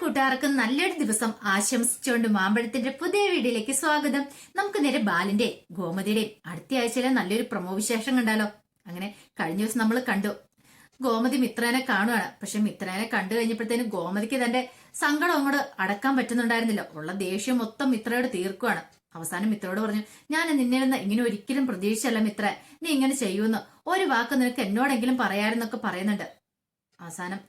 കൂട്ടുകാർക്കും നല്ലൊരു ദിവസം ആശംസിച്ചുകൊണ്ട് മാമ്പഴത്തിന്റെ പുതിയ വീഡിയോയിലേക്ക് സ്വാഗതം. നമുക്ക് നേരെ ബാലിന്റെ ഗോമതിയുടെയും. അടുത്ത ആഴ്ചയിലെ നല്ലൊരു പ്രമോ വിശേഷം കണ്ടാലോ? അങ്ങനെ കഴിഞ്ഞ ദിവസം നമ്മൾ കണ്ടു. ഗോമതി മിത്രനെ കാണുവാണ്. പക്ഷെ മിത്രനെ കണ്ടു കഴിഞ്ഞപ്പോഴത്തേനും ഗോമതിക്ക് തന്റെ സങ്കടം അങ്ങോട്ട് അടക്കാൻ പറ്റുന്നുണ്ടായിരുന്നില്ല. ഉള്ള ദേഷ്യം മൊത്തം മിത്രയോട് തീർക്കുവാണ്. അവസാനം മിത്രയോട് പറഞ്ഞു ഞാൻ നിന്ന് ഇങ്ങനെ ഒരിക്കലും പ്രതീക്ഷിച്ചല്ല മിത്ര. നീ ഇങ്ങനെ ചെയ്യുമെന്ന്. ഒരു വാക്ക് നിനക്ക് എന്നോടെങ്കിലും പറയാറെന്നൊക്കെ പറയുന്നുണ്ട്. അവസാനം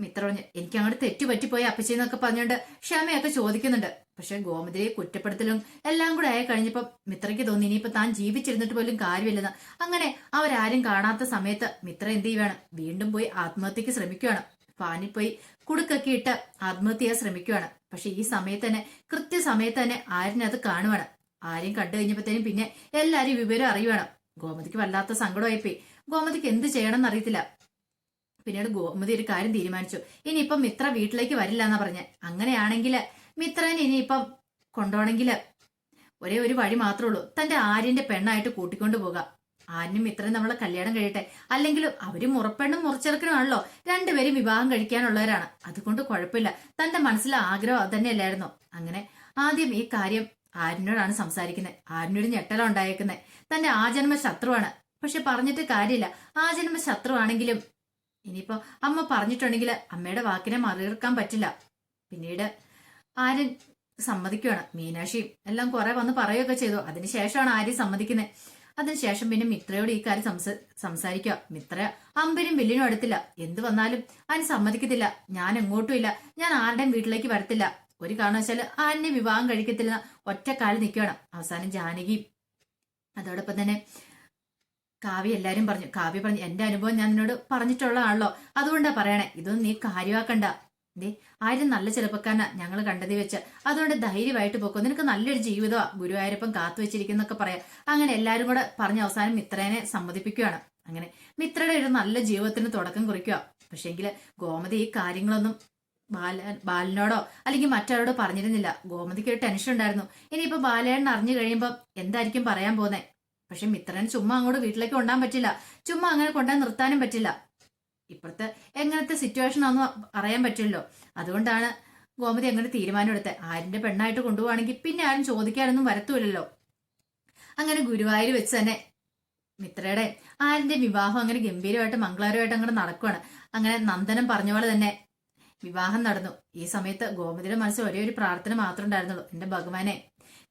മിത്ര പറഞ്ഞു എനിക്ക് അങ്ങോട്ട് തെറ്റു പറ്റിപ്പോയി അപ്പച്ചെന്നൊക്കെ പറഞ്ഞുകൊണ്ട് ക്ഷമയൊക്കെ ചോദിക്കുന്നുണ്ട്. പക്ഷെ ഗോമതിയെ കുറ്റപ്പെടുത്തലും എല്ലാം കൂടെ ആയി കഴിഞ്ഞപ്പോ മിത്രയ്ക്ക് തോന്നി ഇനിയിപ്പോ താൻ ജീവിച്ചിരുന്നിട്ട് പോലും കാര്യമില്ലെന്ന്. അങ്ങനെ അവരാരും കാണാത്ത സമയത്ത് മിത്ര എന്ത് ചെയ്യുവാണ്? വീണ്ടും പോയി ആത്മഹത്യക്ക് ശ്രമിക്കുകയാണ് ഫാനിൽ പോയി കുടുക്കൊക്കെ ഇട്ട് ആത്മഹത്യ ശ്രമിക്കുകയാണ് പക്ഷെ ഈ സമയത്ത് തന്നെ കൃത്യസമയത്ത് തന്നെ ആരിനത് കാണുവാണ്. ആരും കണ്ടു കഴിഞ്ഞപ്പോഴത്തേനും പിന്നെ എല്ലാരും വിവരം അറിയുവാണ്. ഗോമതിക്ക് വല്ലാത്ത സങ്കടമായിപ്പോയി. ഗോമതിക്ക് എന്ത് ചെയ്യണം എന്നറിയത്തില്ല പിന്നീട് ഗോമതി ഒരു കാര്യം തീരുമാനിച്ചു. ഇനിയിപ്പം മിത്ര വീട്ടിലേക്ക് വരില്ല എന്നാ പറഞ്ഞ. അങ്ങനെയാണെങ്കിൽ മിത്രനെ ഇനിയിപ്പം കൊണ്ടുപോകണമെങ്കിൽ ഒരേ ഒരു വഴി മാത്രമേ ഉള്ളൂ. തന്റെ ആര്യന്റെ പെണ്ണായിട്ട് കൂട്ടിക്കൊണ്ടു പോകാം. ആര്യനും മിത്രനും നമ്മളെ കല്യാണം കഴിയട്ടെ. അല്ലെങ്കിൽ അവർ മുറപ്പെണ്ണും മുറിച്ചെറുക്കണമാണല്ലോ രണ്ടുപേരും വിവാഹം കഴിക്കാനുള്ളവരാണ്. അതുകൊണ്ട് കുഴപ്പമില്ല. തന്റെ മനസ്സിലെ ആഗ്രഹം അത് തന്നെയല്ലായിരുന്നോ. അങ്ങനെ ആദ്യം ഈ കാര്യം ആര്യനോടാണ് സംസാരിക്കുന്നത്. ആര്യനൊരു ഞെട്ടല ഉണ്ടായേക്കുന്നത് തന്റെ ആജന്മ ശത്രുവാണ്. പക്ഷെ പറഞ്ഞിട്ട് കാര്യമില്ല. ആജന്മ ശത്രുവാണെങ്കിലും ഇനിയിപ്പോ അമ്മ പറഞ്ഞിട്ടുണ്ടെങ്കിൽ അമ്മയുടെ വാക്കിനെ മറികടക്കാൻ പറ്റില്ല. പിന്നീട് ആര്യൻ സമ്മതിക്കുകയാണ് മീനാക്ഷിയും എല്ലാം കുറെ വന്ന് പറയുകയൊക്കെ ചെയ്തു. അതിനുശേഷമാണ് ആര്യൻ സമ്മതിക്കുന്നത് അതിനുശേഷം പിന്നെ മിത്രയോട് ഈ കാര്യം സംസ സംസാരിക്കുക. മിത്ര അമ്പരും വില്ലിനും അടുത്തില്ല. എന്ത് വന്നാലും ആര് സമ്മതിക്കത്തില്ല. ഞാൻ എങ്ങോട്ടും ഇല്ല. ഞാൻ ആരുടെയും വീട്ടിലേക്ക് വരത്തില്ല. ഒരു കാരണവശാൽ ആരിനെ വിവാഹം കഴിക്കത്തില്ല ഒറ്റ കാലിൽ നിൽക്കുകയാണ് അവസാനം ജാനകിയും അതോടൊപ്പം തന്നെ കാവ്യ എല്ലാരും പറഞ്ഞു. കാവ്യ പറഞ്ഞു എന്റെ അനുഭവം ഞാൻ നിന്നോട് പറഞ്ഞിട്ടുള്ളതാണല്ലോ. അതുകൊണ്ടാ പറയണേ. ഇതൊന്നും നീ കാര്യമാക്കണ്ട. ദേ ആരും നല്ല ചെറുപ്പക്കാരനാ ഞങ്ങൾ കണ്ടതി വെച്ച്. അതുകൊണ്ട് ധൈര്യമായിട്ട് പോക്കോ. നിനക്ക് നല്ലൊരു ജീവിതമാ. ഗുരുവായൂരപ്പം കാത്തു വെച്ചിരിക്കുന്നൊക്കെ പറയാം. അങ്ങനെ എല്ലാരും കൂടെ പറഞ്ഞ അവസാനം മിത്രനെ സമ്മതിപ്പിക്കുകയാണ് അങ്ങനെ മിത്രയുടെ ഒരു നല്ല ജീവിതത്തിന് തുടക്കം കുറിക്കുക പക്ഷേങ്കിൽ ഗോമതി ഈ കാര്യങ്ങളൊന്നും ബാല ബാലനോടോ അല്ലെങ്കിൽ മറ്റാരോടോ പറഞ്ഞിരുന്നില്ല. ഗോമതിക്ക് ഒരു ടെൻഷൻ ഉണ്ടായിരുന്നു. ഇനിയിപ്പോ ബാലേണ്ണൻ അറിഞ്ഞു കഴിയുമ്പോൾ എന്തായിരിക്കും പറയാൻ പോന്നെ പക്ഷെ മിത്രൻ ചുമ്മാ അങ്ങോട്ട് വീട്ടിലേക്ക് കൊണ്ടാൻ പറ്റില്ല. ചുമ്മാ അങ്ങനെ കൊണ്ടാൻ നിർത്താനും പറ്റില്ല. ഇപ്പോഴത്തെ എങ്ങനത്തെ സിറ്റുവേഷൻ ആണെന്ന് അറിയാൻ പറ്റില്ലല്ലോ. അതുകൊണ്ടാണ് ഗോമതി അങ്ങനെ തീരുമാനം എടുത്തത് ആരിന്റെ പെണ്ണായിട്ട് കൊണ്ടുപോവാണെങ്കിൽ പിന്നെ ആരും ചോദിക്കാനൊന്നും വരത്തൂലല്ലോ അങ്ങനെ ഗുരുവായൂർ വെച്ച് തന്നെ മിത്രയുടെ ആരിന്റെ വിവാഹം അങ്ങനെ ഗംഭീരമായിട്ട് മംഗളാരമായിട്ട് അങ്ങനെ നടക്കുവാണ്. അങ്ങനെ നന്ദനം പറഞ്ഞ പോലെ തന്നെ വിവാഹം നടന്നു. ഈ സമയത്ത് ഗോമതിയുടെ മനസ്സിൽ ഒരേ ഒരു പ്രാർത്ഥന മാത്രമേ ഉണ്ടായിരുന്നുള്ളൂ. എന്റെ ഭഗവാനെ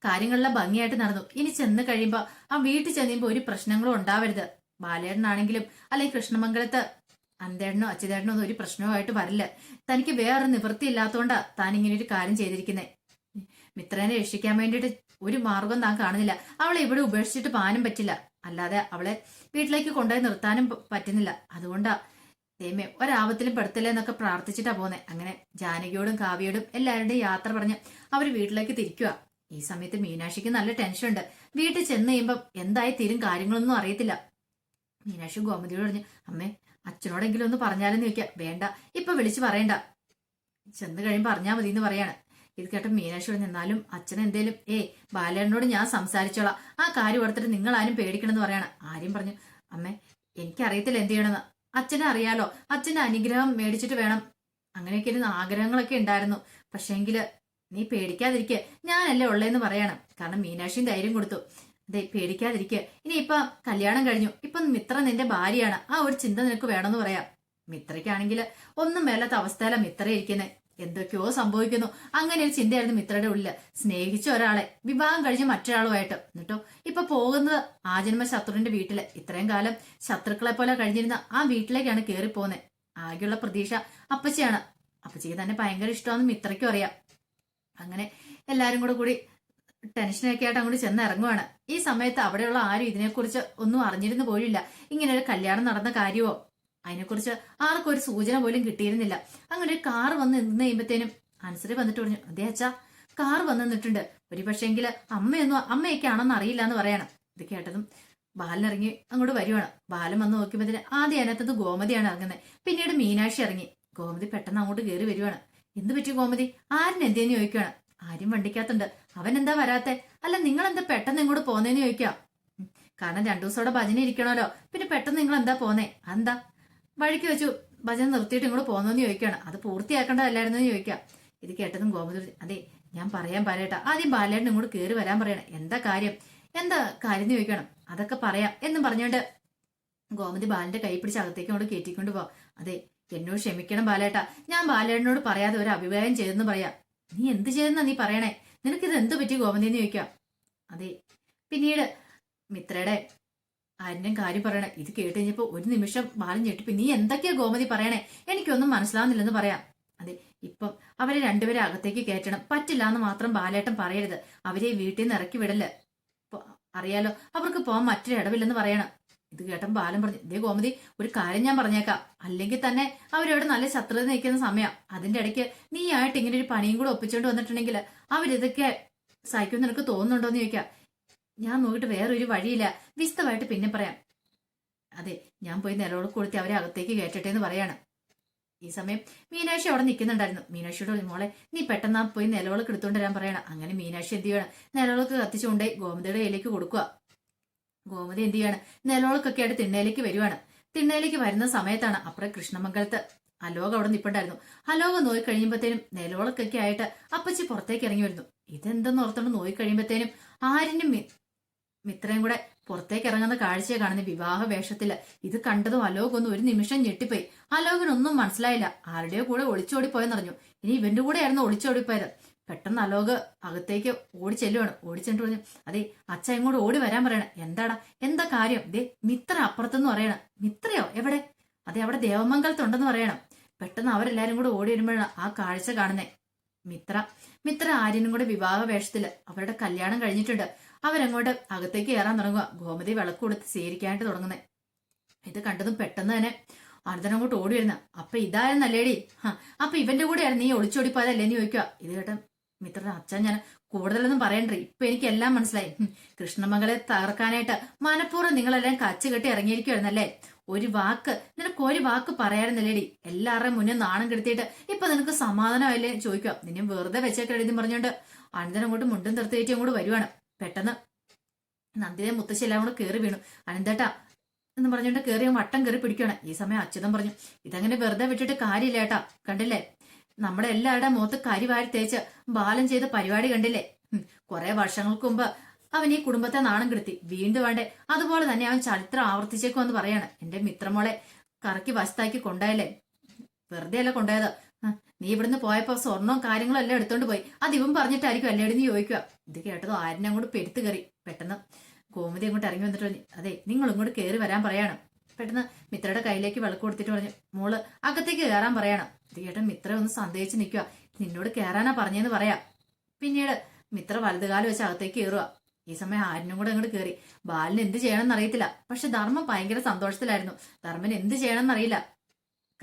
കാര്യങ്ങളെല്ലാം ഭംഗിയായിട്ട് നടന്നു. ഇനി ചെന്ന് കഴിയുമ്പോൾ ആ വീട്ടിൽ ചെന്നുമ്പോൾ ഒരു പ്രശ്നങ്ങളും ഉണ്ടാവരുത്. ബാലേട്ടനാണെങ്കിലും അല്ലെങ്കിൽ കൃഷ്ണമംഗലത്ത് അന്തേടനോ അച്ഛതേടനോ ഒന്നും ഒരു പ്രശ്നവുമായിട്ട് വരില്ല. തനിക്ക് വേറെ നിവൃത്തി ഇല്ലാത്തതുകൊണ്ടാ താൻ ഇങ്ങനെ ഒരു കാര്യം ചെയ്തിരിക്കുന്നേ. മിത്രനെ രക്ഷിക്കാൻ വേണ്ടിയിട്ട് ഒരു മാർഗം താൻ കാണുന്നില്ല. അവളെ ഇവിടെ ഉപേക്ഷിച്ചിട്ട് പാനും പറ്റില്ല. അല്ലാതെ അവളെ വീട്ടിലേക്ക് കൊണ്ടുപോയി നിർത്താനും പറ്റുന്നില്ല. അതുകൊണ്ടാ ദൈവമേ ഒരാപത്തിലും പെടുത്തില്ല എന്നൊക്കെ പ്രാർത്ഥിച്ചിട്ടാ പോന്നെ. അങ്ങനെ ജാനകിയോടും കാവ്യയോടും എല്ലാവരുടെയും യാത്ര പറഞ്ഞ് അവർ വീട്ടിലേക്ക് തിരിക്കുക ഈ സമയത്ത് മീനാക്ഷിക്ക് നല്ല ടെൻഷൻ ഉണ്ട്. വീട്ടിൽ ചെന്ന് കഴിയുമ്പം എന്തായി തീരും കാര്യങ്ങളൊന്നും അറിയത്തില്ല. മീനാക്ഷി ഗോമതിയോട് പറഞ്ഞു അമ്മേ അച്ഛനോടെങ്കിലും ഒന്ന് പറഞ്ഞാലെന്ന് ചോദിക്കാം. വേണ്ട ഇപ്പൊ വിളിച്ചു പറയണ്ട. ചെന്ന് കഴിയുമ്പോൾ പറഞ്ഞാൽ മതി എന്ന് പറയാണ്. ഇത് കേട്ട മീനാക്ഷി പറഞ്ഞു എന്നാലും അച്ഛൻ എന്തേലും ഏ ബാലേണ്ണനോട് ഞാൻ സംസാരിച്ചോളാം. ആ കാര്യം ഓർത്തിട്ട് നിങ്ങൾ ആരും പേടിക്കണമെന്ന് പറയാണ്. ആരും പറഞ്ഞു അമ്മേ എനിക്കറിയത്തില്ല എന്ത് ചെയ്യണമെന്ന്. അച്ഛനെ അറിയാലോ. അച്ഛന്റെ അനുഗ്രഹം മേടിച്ചിട്ട് വേണം. അങ്ങനെയൊക്കെ ആഗ്രഹങ്ങളൊക്കെ ഉണ്ടായിരുന്നു. പക്ഷേങ്കിൽ നീ പേടിക്കാതിരിക്കെ. ഞാനല്ലേ ഉള്ളേന്ന് പറയണം. കാരണം മീനാക്ഷിയും ധൈര്യം കൊടുത്തു. അതെ പേടിക്കാതിരിക്കെ. ഇനി ഇപ്പൊ കല്യാണം കഴിഞ്ഞു. ഇപ്പൊ മിത്ര നിന്റെ ഭാര്യയാണ്. ആ ഒരു ചിന്ത നിനക്ക് വേണമെന്ന് പറയാം. മിത്രയ്ക്കാണെങ്കിൽ ഒന്നും മേലാത്ത അവസ്ഥയല്ല മിത്ര എന്തൊക്കെയോ സംഭവിക്കുന്നു. അങ്ങനെ ഒരു ചിന്തയായിരുന്നു മിത്രയുടെ ഉള്ളിൽ. സ്നേഹിച്ച ഒരാളെ വിവാഹം കഴിഞ്ഞ മറ്റൊരാളുമായിട്ട്. എന്നിട്ടോ ഇപ്പൊ പോകുന്നത് ജന്മ ശത്രുവിന്റെ വീട്ടിൽ. ഇത്രയും കാലം ശത്രുക്കളെ പോലെ കഴിഞ്ഞിരുന്ന ആ വീട്ടിലേക്കാണ് കയറി പോകുന്നത് ആകെയുള്ള പ്രതീക്ഷ അപ്പച്ചയാണ്. അപ്പച്ചിക്ക് തന്നെ ഭയങ്കര ഇഷ്ടമാണെന്ന് മിത്രയ്ക്കും അറിയാം. അങ്ങനെ എല്ലാരും കൂടെ കൂടി ടെൻഷനൊക്കെ ആയിട്ട് അങ്ങോട്ട് ചെന്ന് ഇറങ്ങുവാണ്. ഈ സമയത്ത് അവിടെയുള്ള ആരും ഇതിനെക്കുറിച്ച് ഒന്നും അറിഞ്ഞിരുന്നു പോലില്ല ഇങ്ങനെ ഒരു കല്യാണം നടന്ന കാര്യമോ? അതിനെക്കുറിച്ച് ആർക്കും ഒരു സൂചന പോലും കിട്ടിയിരുന്നില്ല. അങ്ങനെ ഒരു കാർ വന്ന് നിന്ന് കഴിയുമ്പത്തേനും അൻസറി വന്നിട്ട് പറഞ്ഞു അതേ അച്ഛാ കാർ വന്ന് നിന്നിട്ടുണ്ട്. ഒരു പക്ഷേങ്കിൽ അമ്മയൊന്നും അമ്മയൊക്കെ ആണെന്ന് അറിയില്ല എന്ന് പറയണം. ഇത് കേട്ടതും ബാലനിറങ്ങി അങ്ങോട്ട് വരുവാണ്. ബാലൻ വന്ന് നോക്കിയപ്പോഴത്തേന് ആദ്യം അതിനകത്തത് ഗോമതിയാണ് ഇറങ്ങുന്നത്. പിന്നീട് മീനാക്ഷി ഇറങ്ങി. ഗോമതി പെട്ടെന്ന് അങ്ങോട്ട് കയറി വരുവാണ്. എന്ത് പറ്റി ഗോമതി? ആരിനെന്തേന്ന് ചോദിക്കുവാണ്. ആരും വണ്ടിക്കകത്തുണ്ട്. അവൻ എന്താ വരാത്തെ? അല്ല നിങ്ങൾ എന്താ പെട്ടെന്ന് ഇങ്ങോട്ട് പോന്നേന്ന് ചോദിക്കാം. കാരണം രണ്ടു ദിവസത്തോടെ ഭജന ഇരിക്കണമല്ലോ. പിന്നെ പെട്ടെന്ന് നിങ്ങൾ എന്താ പോന്നേ? എന്താ വഴിക്ക് വെച്ചു ഭജന നിർത്തിയിട്ട് ഇങ്ങോട്ട് പോന്നെന്ന് ചോദിക്കുകയാണ് അത് പൂർത്തിയാക്കേണ്ടതല്ലായിരുന്നു ചോദിക്കാം. ഇത് കേട്ടതും ഗോമതി അതെ ഞാൻ പറയാൻ പറയട്ടെ ആദ്യം ബാലേട്ടൻ ഇങ്ങോട്ട് കയറി വരാൻ പറയണം. എന്താ കാര്യം? എന്താ കാര്യം എന്ന് ചോദിക്കണം. അതൊക്കെ പറയാം എന്നും പറഞ്ഞുകൊണ്ട് ഗോമതി ബാലന്റെ കൈ പിടിച്ച് അകത്തേക്ക് അങ്ങോട്ട് കയറ്റിക്കൊണ്ട് പോവാം. അതെ എന്നോട് ക്ഷമിക്കണം ബാലേട്ട. ഞാൻ ബാലേട്ടനോട് പറയാതെ ഒരു അഭിപ്രായം ചെയ്തെന്ന് പറയാം. നീ എന്ത് ചെയ്തെന്നാ നീ പറയണേ? നിനക്കിത് എന്ത് പറ്റി ഗോമതി എന്ന് ചോദിക്കാം. അതെ പിന്നീട് മിത്രയുടെ ആരുടെയും കാര്യം പറയണേ. ഇത് കേട്ട് കഴിഞ്ഞപ്പോ ഒരു നിമിഷം ബാലൻ ഞെട്ടിപ്പോ നീ എന്തൊക്കെയാ ഗോമതി പറയണേ? എനിക്കൊന്നും മനസ്സിലാവുന്നില്ലെന്ന് പറയാം. അതെ ഇപ്പം അവരെ രണ്ടുപേരെ അകത്തേക്ക് കയറ്റണം. പറ്റില്ല എന്ന് മാത്രം ബാലേട്ടൻ പറയരുത്. അവരെ വീട്ടിൽ നിന്ന് ഇറക്കി വിടൽ. അറിയാലോ അവർക്ക് പോകാൻ മറ്റൊരു ഇടവില്ലെന്ന് പറയണം. ഇത് കേട്ടൻ ബാലൻ പറഞ്ഞു ഇതേ ഗോമതി ഒരു കാര്യം ഞാൻ പറഞ്ഞേക്കാം. അല്ലെങ്കിൽ തന്നെ അവരവിടെ നല്ല ശത്രുത നിൽക്കുന്ന സമയം. അതിന്റെ ഇടയ്ക്ക് നീ ആയിട്ട് ഇങ്ങനെ ഒരു പണിയും കൂടെ ഒപ്പിച്ചോണ്ട് വന്നിട്ടുണ്ടെങ്കിൽ അവരിതൊക്കെ സഹിക്കുമെന്ന് നിനക്ക് തോന്നുന്നുണ്ടോ എന്ന് ചോദിക്കാം. ഞാൻ നോക്കിയിട്ട് വേറൊരു വഴിയില്ല. വിശദമായിട്ട് പിന്നെ പറയാം. അതെ ഞാൻ പോയി നിലവിളക്ക് കൊടുത്തി അവരെ അകത്തേക്ക് കയറ്റട്ടെ എന്ന് പറയാണ്. ഈ സമയം മീനാക്ഷി അവിടെ നിൽക്കുന്നുണ്ടായിരുന്നു. മീനാക്ഷിയോട് മോളെ നീ പെട്ടെന്ന് പോയി നിലവിളക്ക് എടുത്തുകൊണ്ട് വരാൻ പറയണം. അങ്ങനെ മീനാക്ഷി എന്ത് ചെയ്യണം? നിലവിളക്ക് കത്തിച്ചുകൊണ്ടേ ഗോമതിയുടെ കയ്യിലേക്ക് കൊടുക്കുക. ഗോമതി എന്ത് ചെയ്യാണ്? നിലവിളക്കൊക്കെ ആയിട്ട് തിണ്ണയിലേക്ക് വരുവാണ്. തിണ്ണയിലേക്ക് വരുന്ന സമയത്താണ് അപ്പുറം കൃഷ്ണമംഗലത്ത്. അലോക അവിടെ നിൽപ്പുണ്ടായിരുന്നു അലോക നോയി കഴിയുമ്പോഴത്തേനും നിലവിളക്കൊക്കെ ആയിട്ട് അപ്പച്ചി പുറത്തേക്ക് ഇറങ്ങി വരുന്നു. ഇതെന്തെന്ന് ഓർത്തോണ്ട് നോയി കഴിയുമ്പോഴത്തേനും ആരിനും മിത്രയും കൂടെ പുറത്തേക്ക് ഇറങ്ങുന്ന കാഴ്ചയെ കാണുന്ന വിവാഹ വേഷത്തിൽ. ഇത് കണ്ടതും അലോക് ഒന്ന് ഒരു നിമിഷം ഞെട്ടിപ്പോയി. അലോകിനൊന്നും മനസ്സിലായില്ല. ആരുടെയോ കൂടെ ഒളിച്ചോടിപ്പോയെന്നറിഞ്ഞു. ഇനി ഇവന്റെ കൂടെ ആയിരുന്നു ഒളിച്ചോടിപ്പോയത്. പെട്ടെന്ന് അലോക് അകത്തേക്ക് ഓടി ചെല്ലുവാണ്. ഓടി ചെന്നിട്ട് പറഞ്ഞു അതെ അച്ഛ ഇങ്ങോട്ട് ഓടി വരാൻ പറയണ. എന്താടാ? എന്താ കാര്യം? ദേ മിത്ര അപ്പുറത്തെന്ന് പറയണം. മിത്രയോ? എവിടെ? അതെ അവിടെ ദേവമംഗലത്തുണ്ടെന്ന് പറയണം. പെട്ടെന്ന് അവരെല്ലാരും കൂടെ ഓടി വരുമ്പോഴാണ് ആ കാഴ്ച കാണുന്നേ. മിത്ര മിത്ര ആര്യനും കൂടെ വിവാഹ വേഷത്തിൽ അവരുടെ കല്യാണം കഴിഞ്ഞിട്ടുണ്ട്. അവരങ്ങോട്ട് അകത്തേക്ക് കയറാൻ തുടങ്ങുക ഗോമതി വിളക്ക് കൊടുത്ത് സ്വീകരിക്കാനായിട്ട് തുടങ്ങുന്നത് ഇത് കണ്ടതും പെട്ടെന്ന് തന്നെ അനന്തരം അങ്ങോട്ട് ഓടി വരുന്ന. അപ്പൊ ഇതായിരുന്നല്ലേടി അപ്പൊ ഇവന്റെ കൂടെ ആയിരുന്നു നീ ഒളിച്ചോടിപ്പോയതല്ലേ? നീ ചോദിക്കുക ഇത് കേട്ട മിത്രൻ അച്ഛൻ ഞാൻ കൂടുതലൊന്നും പറയണ്ടേ? ഇപ്പൊ എനിക്ക് എല്ലാം മനസ്സിലായി കൃഷ്ണമകളെ തകർക്കാനായിട്ട് മനഃപൂർവം നിങ്ങളെല്ലാം കച്ച കെട്ടി ഇറങ്ങിയിരിക്കുവായിരുന്നല്ലേ? ഒരു വാക്ക് നിനക്ക് ഒരു വാക്ക് പറയാറുന്നില്ലേടി എല്ലാവരുടെയും മുന്നേ നാണം കെടുത്തിയിട്ട് ഇപ്പൊ നിനക്ക് സമാധാനമായില്ലേ ചോദിക്കുക. നിന്നെ വെറുതെ വെച്ചേക്കെ എഴുതി പറഞ്ഞുകൊണ്ട് അനന്തരം അങ്ങോട്ട് മുണ്ടും നിർത്തിയിട്ട് അങ്ങോട്ട് വരുവാണ്. പെട്ടെന്ന് നന്ദിനെ മുത്തശ്ശി എല്ലാം കൂടെ കയറി വീണു. അനന്തേട്ടാ എന്ന് പറഞ്ഞോണ്ട് കയറി വട്ടം കയറി പിടിക്കണം ഈ സമയം അച്യുതം പറഞ്ഞു ഇതങ്ങനെ വെറുതെ വിട്ടിട്ട് കാര്യമില്ല ഏട്ടാ. കണ്ടില്ലേ? നമ്മുടെ എല്ലാവരുടെ മുഖത്ത് കരി വാരി തേച്ച് ബാലം ചെയ്ത പരിപാടി കണ്ടില്ലേ? കുറെ വർഷങ്ങൾക്ക് മുമ്പ് അവൻ ഈ കുടുംബത്തെ നാണം കെടുത്തി. വീണ്ടും വേണ്ടേ അതുപോലെ തന്നെ അവൻ ചരിത്രം ആവർത്തിച്ചേക്കും എന്ന് പറയാണ്. എന്റെ മിത്രമോളെ കറക്കി വശത്താക്കി കൊണ്ടായല്ലേ വെറുതെ അല്ല കൊണ്ടായത് നീ ഇവിടുന്ന് പോയപ്പോ സ്വർണവും കാര്യങ്ങളും എല്ലാം എടുത്തോണ്ട് പോയി. അത് ഇവൻ പറഞ്ഞിട്ടായിരിക്കും അല്ലേ നീ ചോദിക്കുക? ഇത് കേട്ടതോ ആരിനെ അങ്ങോട്ട് പെരുത്ത് കയറി. പെട്ടെന്ന് ഗോമതി അങ്ങോട്ട് ഇറങ്ങി വന്നിട്ട് പറഞ്ഞു അതെ നിങ്ങൾ ഇങ്ങോട്ട് കയറി വരാൻ പറയണം. പെട്ടെന്ന് മിത്രയുടെ കയ്യിലേക്ക് വിളക്ക് കൊടുത്തിട്ട് പറഞ്ഞു മോൾ അകത്തേക്ക് കയറാൻ പറയണം. കേട്ട മിത്ര ഒന്ന് സന്ദേഹിച്ച് നിൽക്കുക. നിന്നോട് കയറാനാ പറഞ്ഞെന്ന് പറയാം. പിന്നീട് മിത്ര വലതുകാലം വെച്ച് അകത്തേക്ക് കയറുക ഈ സമയം ആരിനും കൂടെ അങ്ങോട്ട് കയറി ബാലിന് എന്ത് ചെയ്യണമെന്ന് അറിയത്തില്ല. പക്ഷെ ധർമ്മം ഭയങ്കര സന്തോഷത്തിലായിരുന്നു. ധർമ്മൻ എന്ത് ചെയ്യണമെന്ന് അറിയില്ല.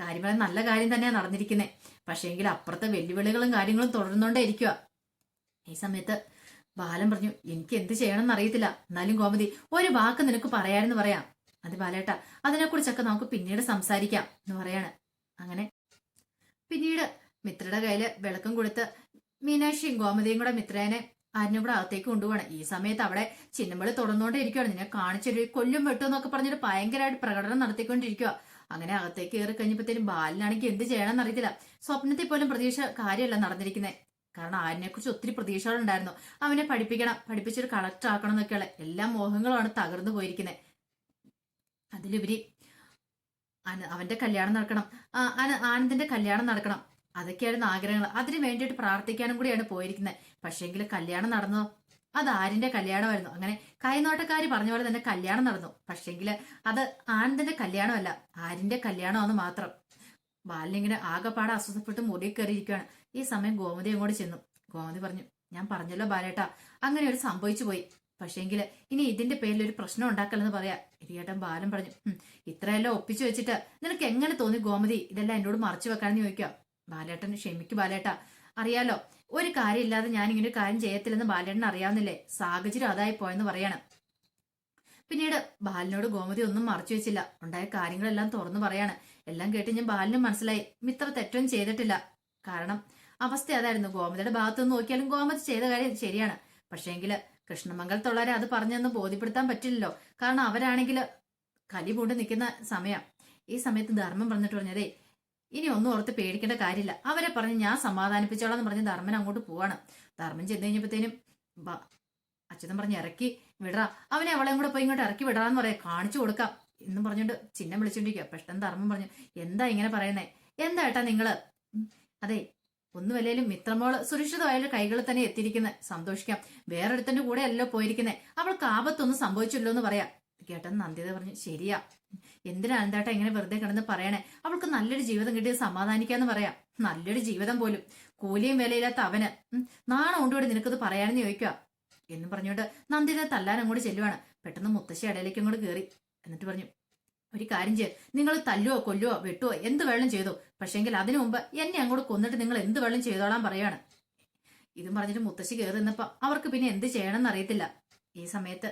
കാര്യങ്ങളെ നല്ല കാര്യം തന്നെയാണ് നടന്നിരിക്കുന്നത് പക്ഷേങ്കിൽ അപ്പുറത്തെ വെല്ലുവിളികളും കാര്യങ്ങളും തുടർന്നുകൊണ്ടേ ഇരിക്കുക. ഈ സമയത്ത് ബാലൻ പറഞ്ഞു എനിക്ക് എന്ത് ചെയ്യണമെന്ന് അറിയത്തില്ല. എന്നാലും ഗോമതി ഒരു വാക്ക് നിനക്ക് പറയാമെന്ന് പറയാം. അത് ബാലേട്ട അതിനെക്കുറിച്ചൊക്കെ നമുക്ക് പിന്നീട് സംസാരിക്കാം എന്ന് പറയാണ്. അങ്ങനെ പിന്നീട് മിത്രയുടെ കയ്യിൽ വിളക്കും കൊടുത്ത് മീനാക്ഷിയും ഗോമതിയും കൂടെ മിത്രേനെ ആരിനും കൂടെ അകത്തേക്ക് കൊണ്ടുപോകണം ഈ സമയത്ത് അവിടെ ചിന്നമ്പളി തുടർന്നുകൊണ്ടിരിക്കുകയാണ് നിന്നെ കാണിച്ചൊരു കൊല്ലും വെട്ടും എന്നൊക്കെ പറഞ്ഞിട്ട് ഭയങ്കരമായിട്ട് പ്രകടനം നടത്തിക്കൊണ്ടിരിക്കുക അങ്ങനെ അകത്തേക്ക് കയറി കഴിഞ്ഞപ്പോഴത്തേനും ബാലിനാണെങ്കിൽ എന്ത് ചെയ്യണമെന്ന് അറിയത്തില്ല. സ്വപ്നത്തിൽ പോലും പ്രതീക്ഷ കാര്യമല്ല നടന്നിരിക്കുന്നത് കാരണം ആരിനെ കുറിച്ച് ഒത്തിരി പ്രതീക്ഷകളുണ്ടായിരുന്നു. അവനെ പഠിപ്പിക്കണം പഠിപ്പിച്ചൊരു കളക്ടർ ആക്കണം എന്നൊക്കെയുള്ള എല്ലാ മോഹങ്ങളുമാണ് തകർന്നു പോയിരിക്കുന്നത് അതിലുപരി അവന്റെ കല്യാണം നടക്കണം. ആനന്ദിന്റെ കല്യാണം നടക്കണം. അതൊക്കെയായിരുന്നു ആഗ്രഹങ്ങൾ. അതിന് വേണ്ടിയിട്ട് പ്രാർത്ഥിക്കാനും കൂടിയാണ് പോയിരിക്കുന്നത്. പക്ഷേങ്കിൽ കല്യാണം നടന്നോ? അത് ആരിന്റെ കല്യാണമായിരുന്നു. അങ്ങനെ കൈനോട്ടക്കാരി പറഞ്ഞ പോലെ തന്നെ കല്യാണം നടന്നു. പക്ഷേങ്കിൽ അത് ആനന്ദിന്റെ കല്യാണമല്ല ആരിന്റെ കല്യാണമാണെന്ന് മാത്രം. ബാലിനിങ്ങനെ ആകെപ്പാടെ അസ്വസ്ഥപ്പെട്ട് മുറി കയറിയിരിക്കുകയാണ് ഈ സമയം ഗോമതി അങ്ങോട്ട് ചെന്നു. ഗോമതി പറഞ്ഞു ഞാൻ പറഞ്ഞല്ലോ ബാലേട്ടാ അങ്ങനെ ഒരു സംഭവിച്ചു പോയി പക്ഷേങ്കിൽ ഇനി ഇതിന്റെ പേരിൽ ഒരു പ്രശ്നം ഉണ്ടാക്കലെന്ന് പറയാ. ഇരിയേട്ടൻ ബാലൻ പറഞ്ഞു "ഹും, ഇത്രയെല്ലാം ഒപ്പിച്ചു വെച്ചിട്ട് നിനക്ക് എങ്ങനെ തോന്നി ഗോമതി? ഇതെല്ലാം എന്നോട് മറച്ചു വെക്കാനെന്ന് ചോദിക്കുക ബാലേട്ടൻ ക്ഷമിക്ക് ബാലേട്ട. അറിയാലോ ഒരു കാര്യമില്ലാതെ ഞാൻ ഇങ്ങനെ ഒരു കാര്യം ചെയ്യത്തില്ലെന്ന് ബാലേട്ടൻ അറിയാവുന്നില്ലേ? സാഹചര്യം അതായി പോയെന്ന് പറയാണ്. പിന്നീട് ബാലിനോട് ഗോമതി ഒന്നും മറച്ചു വെച്ചില്ല. ഉണ്ടായ കാര്യങ്ങളെല്ലാം തുറന്നു പറയാണ്. എല്ലാം കേട്ട് ഞാൻ ബാലിനും മനസ്സിലായി. മിത്ര തെറ്റൊന്നും ചെയ്തിട്ടില്ല. കാരണം അവസ്ഥ അതായിരുന്നു. ഗോമതിയുടെ ഭാഗത്തുനിന്ന് നോക്കിയാലും ഗോമതി ചെയ്ത കാര്യം ശരിയാണ്. പക്ഷേങ്കിൽ കൃഷ്ണമംഗലത്തുള്ളവരെ അത് പറഞ്ഞെന്ന് ബോധ്യപ്പെടുത്താൻ പറ്റില്ലല്ലോ. കാരണം അവരാണെങ്കിൽ കലി പൂണ്ട് നിൽക്കുന്ന സമയം. ഈ സമയത്ത് ധർമ്മം പറഞ്ഞിട്ട് പറഞ്ഞതേ ഇനി ഒന്നും ഓർത്ത് പേടിക്കേണ്ട കാര്യമില്ല. അവരെ പറഞ്ഞ് ഞാൻ സമാധാനിപ്പിച്ചോളാം എന്ന് പറഞ്ഞ് ധർമ്മൻ അങ്ങോട്ട് പോവാണ്. ധർമ്മൻ ചെന്ന് കഴിഞ്ഞപ്പോഴത്തേനും അച്യുതൻ പറഞ്ഞ് ഇറക്കി വിടറ. അവനെ അവളെയും കൂടെ പോയി ഇങ്ങോട്ട് ഇറക്കി വിടാന്ന് പറയാം. കാണിച്ചു കൊടുക്കാം. എന്നും പറഞ്ഞുകൊണ്ട് ചിഹ്നം വിളിച്ചോണ്ടിരിക്കുക പെട്ടെന്ന് ധർമ്മം പറഞ്ഞു എന്താ ഇങ്ങനെ പറയുന്നേ? എന്താ ഏട്ടാ നിങ്ങൾ? അതെ ഒന്നുമല്ലേലും മിത്രമോൾ സുരക്ഷിതമായ കൈകളിൽ തന്നെ എത്തിയിരിക്കുന്നത് സന്തോഷിക്കാം. വേറൊരുത്തന്റെ കൂടെ അല്ലോ പോയിരിക്കുന്നത് അവൾക്ക് ആപത്തൊന്നും സംഭവിച്ചില്ലോ എന്ന് പറയാം. കേട്ടെന്ന് നന്ദിത പറഞ്ഞു ശരിയാ. എന്തിനാ എന്താട്ടാ ഇങ്ങനെ വെറുതെ കിടന്ന് പറയണേ? അവൾക്ക് നല്ലൊരു ജീവിതം കിട്ടിയത് സമാധാനിക്കാന്ന് പറയാം. നല്ലൊരു ജീവിതം പോലും. കൂലിയും വിലയില്ലാത്ത അവന്. നാണം കൊണ്ടുകൂടി നിനക്കത് പറയാനെന്ന് ചോദിക്കുക എന്നും പറഞ്ഞുകൊണ്ട് നന്ദിനെ തല്ലാനും കൂടി ചെല്ലുവാണ്. പെട്ടെന്ന് മുത്തശ്ശി ഇടയിലേക്ക് അങ്ങോട്ട് കയറി എന്നിട്ട് പറഞ്ഞു ഒരു കാര്യം ചെയ്യ. നിങ്ങൾ തല്ലുവോ കൊല്ലുവോ വെട്ടുവോ എന്ത് വെള്ളം ചെയ്തോ. പക്ഷെങ്കിൽ അതിനു മുമ്പ് എന്നെ അങ്ങോട്ട് കൊന്നിട്ട് നിങ്ങൾ എന്ത് വെള്ളം ചെയ്തോളാൻ പറയാണ്. ഇതും പറഞ്ഞിട്ട് മുത്തശ്ശി കയറി നിന്നപ്പോ അവർക്ക് പിന്നെ എന്ത് ചെയ്യണമെന്ന് അറിയത്തില്ല. ഈ സമയത്ത്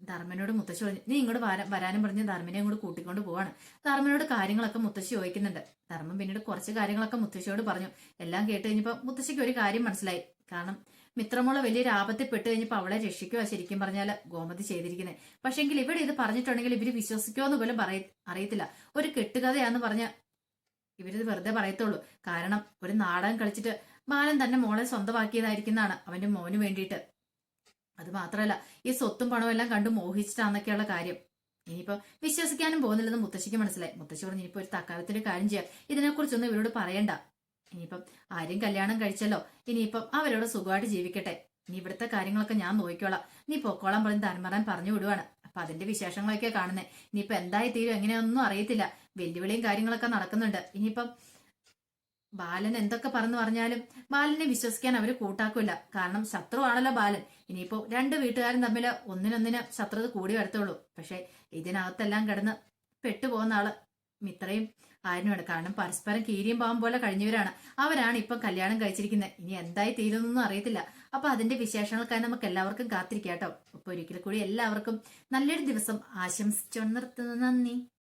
ധർമ്മനോട് മുത്തശ്ശി പറഞ്ഞു നീ ഇങ്ങോട്ട് വരാൻ വരാനും പറഞ്ഞ് ധർമ്മനെ ഇങ്ങോട്ട് കൂട്ടിക്കൊണ്ട് പോവാണ്. ധർമ്മനോട് കാര്യങ്ങളൊക്കെ മുത്തശ്ശി ചോദിക്കുന്നുണ്ട്. ധർമ്മം പിന്നീട് കുറച്ച് കാര്യങ്ങളൊക്കെ മുത്തശ്ശിയോട് പറഞ്ഞു. എല്ലാം കേട്ട് കഴിഞ്ഞപ്പോൾ മുത്തശ്ശിക്ക് ഒരു കാര്യം മനസ്സിലായി. കാരണം മിത്രമുള്ള വലിയൊരു ആപത്തിൽ പെട്ട് കഴിഞ്ഞപ്പോ അവളെ രക്ഷിക്കുക ശരിക്കും പറഞ്ഞാൽ ഗോമതി ചെയ്തിരിക്കുന്നത് പക്ഷേങ്കിൽ ഇവിടെ ഇത് പറഞ്ഞിട്ടുണ്ടെങ്കിൽ ഇവർ വിശ്വസിക്കുമോന്ന് പോലും പറയ അറിയത്തില്ല. ഒരു കെട്ടുകഥയാന്ന് പറഞ്ഞ ഇവരിത് വെറുതെ പറയത്തുള്ളൂ. കാരണം ഒരു നാടകം കളിച്ചിട്ട് ബാലൻ തന്നെ മോളെ സ്വന്തമാക്കിയതായിരിക്കുന്നതാണ് അവന്റെ മോന് വേണ്ടിയിട്ട്. അത് മാത്രമല്ല ഈ സ്വത്തും പണവും എല്ലാം കണ്ടു മോഹിച്ചിട്ടാന്നൊക്കെയുള്ള കാര്യം. ഇനിയിപ്പോ വിശ്വസിക്കാനും പോകുന്നില്ലെന്ന് മുത്തശ്ശിക്ക് മനസ്സിലായി. മുത്തശ്ശി പറഞ്ഞു ഇനിയിപ്പോ ഒരു തക്കാലത്തിന്റെ കാര്യം ചെയ്യാം. ഇതിനെക്കുറിച്ചൊന്നും ഇവരോട് പറയണ്ട. ഇനിയിപ്പം ആരും കല്യാണം കഴിച്ചല്ലോ. ഇനിയിപ്പം അവരോട് സുഖമായിട്ട് ജീവിക്കട്ടെ. നീ ഇവിടുത്തെ കാര്യങ്ങളൊക്കെ ഞാൻ നോക്കിക്കോളാം. നീ പൊക്കോളാൻ പറഞ്ഞ് ധർമ്മറാൻ പറഞ്ഞു വിടുവാണ്. അപ്പൊ അതിന്റെ വിശേഷങ്ങളൊക്കെ കാണുന്നേ. ഇനിയിപ്പോ എന്തായി തീരും എങ്ങനെയൊന്നും അറിയത്തില്ല. വെല്ലുവിളിയും കാര്യങ്ങളൊക്കെ നടക്കുന്നുണ്ട്. ഇനിയിപ്പം ബാലൻ എന്തൊക്കെ പറഞ്ഞു പറഞ്ഞാലും ബാലനെ വിശ്വസിക്കാൻ അവർ കൂട്ടാക്കില്ല. കാരണം ശത്രുവാണല്ലോ ബാലൻ. ഇനിയിപ്പോ രണ്ട് വീട്ടുകാരും തമ്മിൽ ഒന്നിനൊന്നിന് ശത്രുത കൂടി വരത്തുള്ളൂ. പക്ഷെ ഇതിനകത്തെല്ലാം കിടന്ന് പെട്ടുപോകുന്ന ആൾ മിത്രയും ആര്യനുമാണ് കാരണം പരസ്പരം കീരിയും പാവം പോലെ കഴിഞ്ഞവരാണ്. അവരാണ് ഇപ്പൊ കല്യാണം കഴിച്ചിരിക്കുന്നത്. ഇനി എന്തായി തീരുന്നൊന്നും അറിയത്തില്ല. അപ്പൊ അതിന്റെ വിശേഷങ്ങൾക്കായി നമുക്ക് എല്ലാവർക്കും കാത്തിരിക്കാം കേട്ടോ. അപ്പൊ ഒരിക്കൽ കൂടി എല്ലാവർക്കും നല്ലൊരു ദിവസം ആശംസിച്ചു നിർത്തുന്നു. നന്ദി.